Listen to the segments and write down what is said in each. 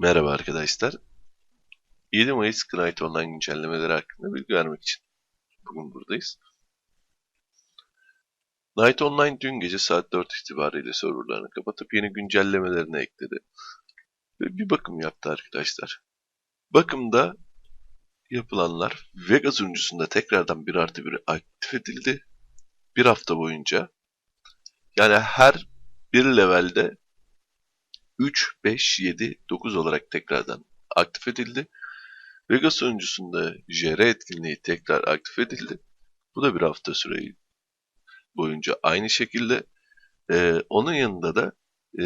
Merhaba arkadaşlar. 7 Mayıs Knight Online güncellemeleri hakkında bilgi vermek için bugün buradayız. Knight Online dün gece saat 4 itibariyle serverlarını kapatıp yeni güncellemelerini ekledi. Ve bir bakım yaptı arkadaşlar. Bakımda yapılanlar Vega sunucusunda tekrardan 1 artı 1 aktif edildi. Bir hafta boyunca. Yani her bir levelde 3, 5, 7, 9 olarak tekrardan aktif edildi. Vega sunucusunda JR etkinliği tekrar aktif edildi. Bu da bir hafta süreyi boyunca aynı şekilde. Ee, onun yanında da e,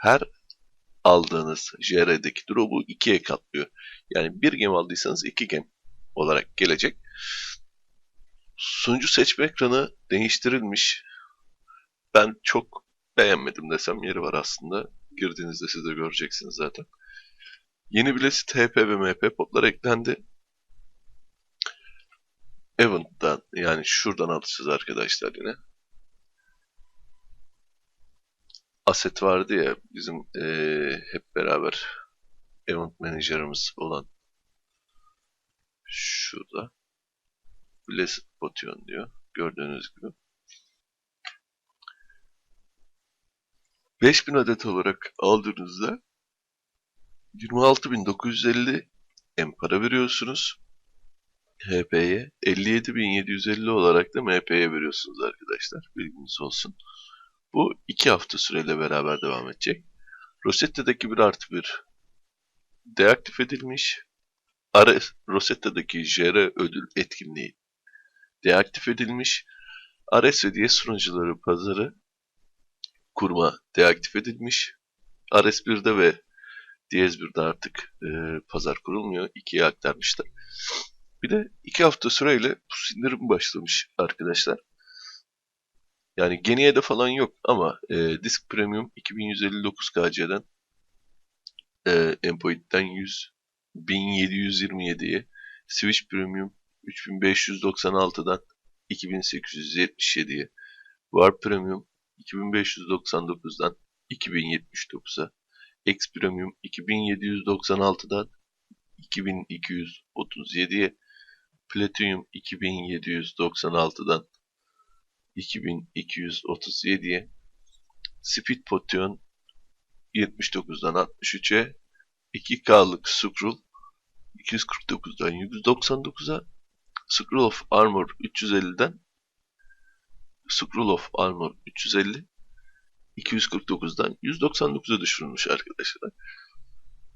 her aldığınız JR'deki drop'u ikiye katlıyor. Yani bir gem aldıysanız iki gem olarak gelecek. Sunucu seçme ekranı değiştirilmiş. Ben çok beğenmedim desem yeri var aslında. Girdiğinizde siz de göreceksiniz zaten. Yeni bilesi TP ve MP potlar eklendi. Event'tan yani şuradan alacağız arkadaşlar yine. Asset vardı ya bizim ee, hep beraber Event Manager'ımız olan şurada. Blessed Potion diyor. Gördüğünüz gibi. 5000 adet olarak aldığınızda 26.950 M para veriyorsunuz. HP'ye 57.750 olarak da MP'ye veriyorsunuz arkadaşlar. Bilginiz olsun. Bu 2 hafta süreyle beraber devam edecek. Rosetta'daki 1 artı 1 deaktif edilmiş. Rosetta'daki JR ödül etkinliği deaktif edilmiş. Ares ve diye sunucuları pazarı kurma deaktif edilmiş. Ares 1'de ve Diyez 1'de artık e, pazar kurulmuyor. İkiye aktarmışlar. Bir de iki hafta süreyle bu sindirim başlamış arkadaşlar. Yani Geniye'de falan yok ama e, Disk Premium 2159 KC'den e, Empoid'den 100 1727'ye Switch Premium 3596'dan 2877'ye War Premium 2599'dan 2079'a X Premium 2796'dan 2237'ye Platinum 2796'dan 2237'ye Speed Potion 79'dan 63'e 2K'lık Scroll 249'dan 199'a Scroll of Armor 350'den Scroll of Armor 350 249'dan 199'a düşürülmüş arkadaşlar.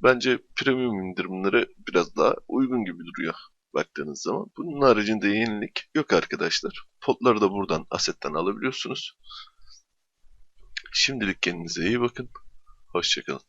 Bence premium indirimleri biraz daha uygun gibi duruyor baktığınız zaman. Bunun haricinde yenilik yok arkadaşlar. Potları da buradan asetten alabiliyorsunuz. Şimdilik kendinize iyi bakın. Hoşçakalın.